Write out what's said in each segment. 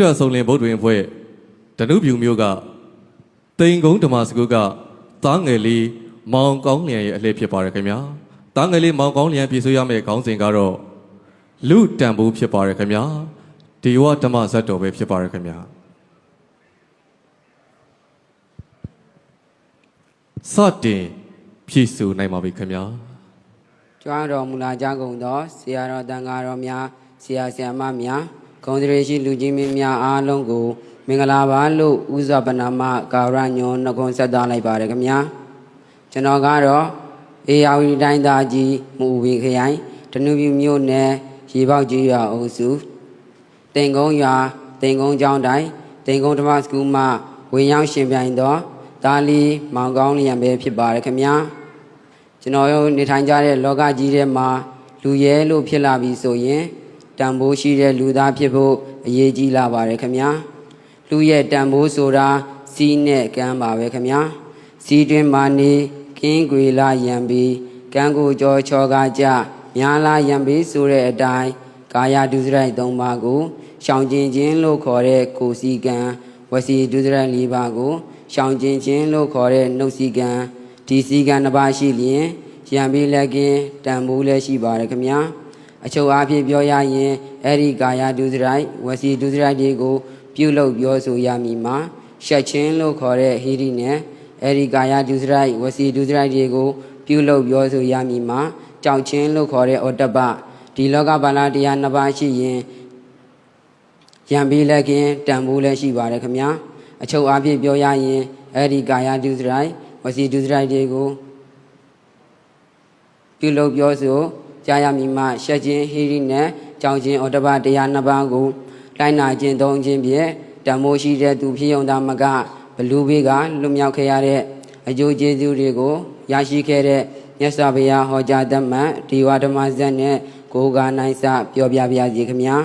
ဒဆုံလင်ဗုဒ္ဓဝင်ဖွဲ့ဒနုပြူမျိုးကတိန်ကုန်းဓမ္မစကုကသားငယ်လေးမောင်ကောင်းလျံရဲ့အလှည့်ဖြစ်ပါတယ်ခင်ဗျာသားငယ်လေးမောင်ကောင်းလျံပြည့်စုံရမယ့်ခေါင်းစဉ်ကတော့လူတန်ဖိုးဖြစ်ပါတယ်ခင်ဗျာဒီဝဓမ္မဇတ်တော်ပဲဖြစ်ပါတယ်ခင်ဗျာစတင်ဖြည့်စုံနိုင်ပါပြီခင်ဗျာကျွမ်းတော်မူလာကြကုန်သောဆရာတော်တန်ဃာတော်များဆရာဆရာမများ ဂုံတရေရှိလူကြီးမင်းများအားလုံးကိုမင်္ဂလာပါလို့ဥဇပနာမကာရညွန်နှုတ်ခွန်းဆက်သလိုက်ပါရခင်ဗျာကျွန်တော်ကတော့အေယာဝတီတိုင်းသားကြီးမူဝီခရိုင်တနုပြမြို့နယ်ရေပေါက်ကြီးရွာအုပ်စုတင်ကုန်းရွာတင်ကုန်းကျောင်းတိုင်းတင်ကုန်းဓမ္မစကူမှဝင်ရောက်ရှင်ပြိုင်သောတာလီမောင်ကောင်းလျံပဲဖြစ်ပါရခင်ဗျာကျွန်တော်တို့နေထိုင်ကြတဲ့လောကကြီးထဲမှာလူရဲလို့ဖြစ်လာပြီဆိုရင် တန်ဖိုးရှိတဲ့လူသားဖြစ်ဖို့အရေးကြီးလာပါတယ်ခင်ဗျာလူရဲ့တန်ဖိုးဆိုတာစီးနဲ့ကမ်းပါပဲခင်ဗျာစီးတွင်မာနေကင်းကွေလာရံပြီးကံကိုကြောချောကားကြများလာရံပြီးဆိုတဲ့အတိုင်းကာယဒုစရိုက်၃ပါးကိုရှောင်ကျင်ခြင်းလို့ခေါ်တဲ့ကိုယ်စီကံဝစီဒုစရိုက်၄ပါးကိုရှောင်ကျင်ခြင်းလို့ခေါ်တဲ့နှုတ်စီကံဒီစီကံတစ်ပါးရှိလျင်ရံပြီးလက်ကင်းတန်ဖိုးလည်းရှိပါတယ်ခင်ဗျာ အချုပ်အားဖြင့်ပြောရရင်အဲ့ဒီကာယဒုစရိုက်ဝစီဒုစရိုက်တွေကိုပြုလုပ်ပြောဆိုရမည်မှာရှက်ချင်းလို့ခေါ်တဲ့ဟိရိနဲ့အဲ့ဒီကာယဒုစရိုက်ဝစီဒုစရိုက်တွေကိုပြုလုပ်ပြောဆိုရမည်မှာကြောက်ချင်းလို့ခေါ်တဲ့ဩတ္တပဒီလောကပါဠိတရားနှစ်ပါးရှိရင်ရံပြီးလက်ကင်းတန်ဖိုးလည်းရှိပါတယ်ခင်ဗျာအချုပ်အားဖြင့်ပြောရရင်အဲ့ဒီကာယဒုစရိုက်ဝစီဒုစရိုက်တွေကိုပြုလုပ်ပြောဆို ကြားရမည်မှရှက်ခြင်းဟိရိနဲ့ကြောင်းခြင်းဩတ္တပတရားနှစ်ပါးကိုလိုက်နာခြင်းသုံးခြင်းဖြင့်တန်မိုးရှိတဲ့သူဖြစ်ုံသာမကဘလူဘေးကလွတ်မြောက်ခဲ့ရတဲ့အကျိုးကျေးဇူးတွေကိုရရှိခဲ့တဲ့မြတ်စွာဘုရားဟောကြားတတ်မှန်ဒီဝဓမ္မဇတ်နဲ့ကိုယ်ကနိုင်စပြောပြပါရစေခင်ဗျာ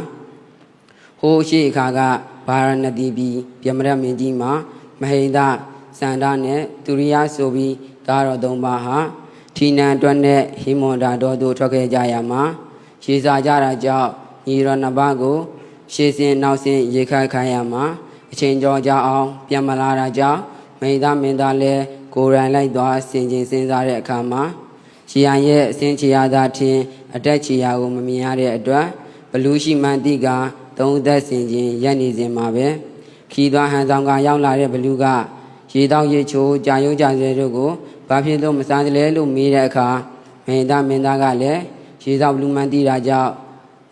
ဟိုးရှိအခါကဗာရဏသီပြည်ပြမရမင်းကြီးမှာမဟိန္ဒစန္ဒနဲ့သူရိယဆိုပြီးကားတော်သုံးပါးဟာ ထီနန်အတွက်နဲ့ဟိမွန်ဒါတော်တို့ထွက်ခဲ့ကြရမှာရေစာကြတာကြောင့်ညီတော်နှစ်ပါးကိုရှေးစင်နောက်စင်ရေခတ်ခိုင်းရမှာအချိန်ကြောကြအောင်ပြန်မလာတာကြောင့်မိန်သားမင်းသားလည်းကိုယ်ရန်လိုက်သွားဆင်ခြင်စဉ်းစားတဲ့အခါမှာရှီယန်ရဲ့အစင်းချီယာသာထင်အတက်ချီယာကိုမမြင်ရတဲ့အတွက်ဘလူးရှိမှန်တိကသုံးသက်ဆင်ခြင်ရက်နေစဉ်မှာပဲခီးသွားဟန်ဆောင်ကရောက်လာတဲ့ဘလူးကရေတောက်ရေချိုးကြာယုံကြာစဲတို့ကို ဘာဖြစ်လို့မစားကြလဲလို့မေးတဲ့အခါမိန်သားမင်းသားကလည်းရေတောက်ဘလူးမှန်တိတာကြောင့်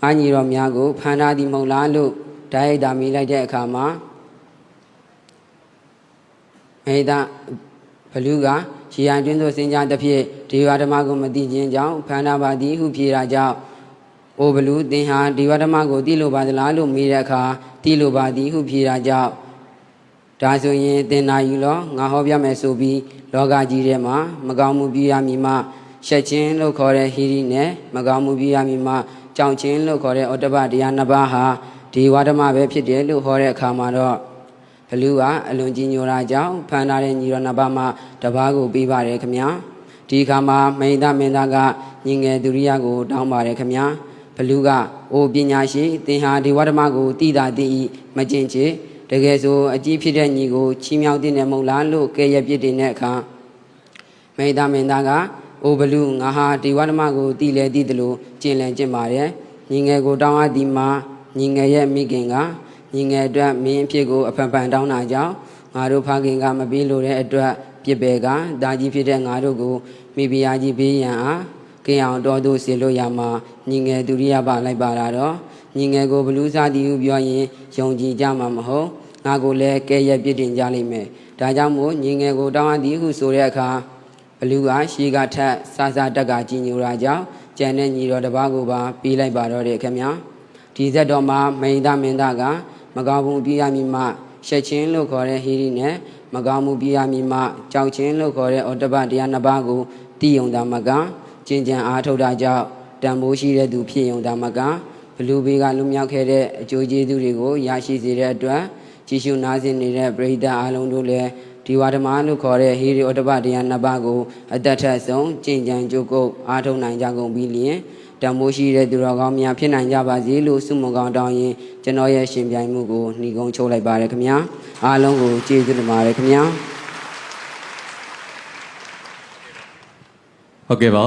ငါညီတော်များကိုဖန်ထားသည်မဟုတ်လားလို့ဓာတ်ရိုက်တာမိလိုက်တဲ့အခါမှာမေတ္တာဘလူကရေရန်တွင်းသို့စင်ကြတစ်ဖြစ်ဒီဝဓမ္မကိုမသိခြင်းကြောင့်ဖန်ထားပါသည်ဟုဖြေတာကြောင့်အိုဘလူသင်ဟာဒီဝဓမ္မကိုသိလို့ပါသလားလို့မေးတဲ့အခါသိလို့ပါသည်ဟုဖြေတာကြောင့်ဒါဆိုရင်သင်နာယူလောငါဟောပြမယ်ဆိုပြီး လောကကြီးထဲမှာမကောင်းမှုပြုရမည်မှရှက်ချင်းလို့ခေါ်တဲ့ဟိရိနဲ့မကောင်းမှုပြုရမည်မှကြောင်ချင်းလို့ခေါ်တဲ့ဩတ္တပတရားနှစ်ပါးဟာဒီဝါဒမပဲဖြစ်တယ်လို့ဟောတဲ့အခါမှာတော့ဘလူးကအလွန်ကြီးညိုတာကြောင့်ဖန်ထားတဲ့ညီတော်နှစ်ပါးမှတပားကိုပြီးပါတယ်ခမညာဒီအခါမှာမိန်သားမင်းသားကညီငယ်သူရိယကို တောင်းပါတယ်ခမညာဘလူးကအိုပညာရှိသင်ဟာဒီဝါဒမကိုတည်တာတည်ဤမကျင်ချေ တကယ်ဆိုအကြီးဖြစ်တဲ့ညီကိုချီးမြှောက်တဲ့မဟုတ်လားလို့ကဲရပြစ်တင်တဲ့အခါမိသားမင်းသားကအိုဘလူးငါဟာဒီဝဓမ္မကိုတည်လဲတည်တယ်လို့ကျင်လည်ကျင့်ပါတယ်ညီငယ်ကိုတောင်းအပ်ဒီမှာညီငယ်ရဲ့မိခင်ကညီငယ်အတွက်မင်းအဖြစ်ကိုအဖန်ဖန်တောင်းတာကြောင့်ငါတို့ဖခင်ကမပြီးလို့တဲ့အတွက်ပြစ်ပယ်ကဒါကြီးဖြစ်တဲ့ငါတို့ကိုမိဖုရားကြီးပေးရန်အားကင်းအောင်တော်သူစေလို့ရမှာညီငယ်ဒုရိယပါလိုက်ပါလာတော့ညီငယ်ကိုဘလူးစားတီဟုပြောရင်ယုံကြည်ကြမှာမဟုတ် ငါကိုလည်းကဲရဲ့ပြစ်တင်ကြလိမ့်မယ်ဒါကြောင့်မို့ညီငယ်ကိုတောင်းအပ်သည်ဟုဆိုတဲ့အခါဘလူးကရှီကထက်စားစားတက်ကကြီးညိုတာကြောင့်ကျန်တဲ့ညီတော်တစ်ပါးကိုပါပြီးလိုက်ပါတော့တယ်ခင်ဗျာဒီဇက်တော်မှာမိန်သားမင်းသားကမကောင်းမှုပြရမည်မှရှက်ချင်းလို့ခေါ်တဲ့ဟိရိနဲ့မကောင်းမှုပြရမည်မှကြောက်ချင်းလို့ခေါ်တဲ့ဩတ္တပတရားနှစ်ပါးကိုတည်ယုံတာမကကျင့်ကြံအားထုတ်တာကြောင့်တန်ဖိုးရှိတဲ့သူဖြစ်ယုံတာမကဘလူးဘေးကလွတ်မြောက်ခဲ့တဲ့အကျိုးကျေးဇူးတွေကိုရရှိစေတဲ့အတွက် ကြည်ရှုနာဆင်နေတဲ့ပရိသတ်အားလုံးတို့လည်းဒီဝါဓမ္မလို့ခေါ်တဲ့ဟိရိဩတ္တပတရားနှစ်ပါးကိုအတ္တထက်ဆုံးကျင့်ကြံကြုတ်ကုတ်အားထုတ်နိုင်ကြကုန်ပြီလျင်တန်မိုးရှိတဲ့သူတော်ကောင်းများဖြစ်နိုင်ကြပါစေလို့ဆုမွန်ကောင်းတောင်းရင်ကျွန်တော်ရဲ့ရှင်ပြိုင်မှုကိုနှီးကုန်းချုပ်လိုက်ပါတယ်ခင်ဗျာအားလုံးကိုကျေးဇူးတင်ပါတယ်ခင်ဗျာဟုတ်ကဲ့ပါ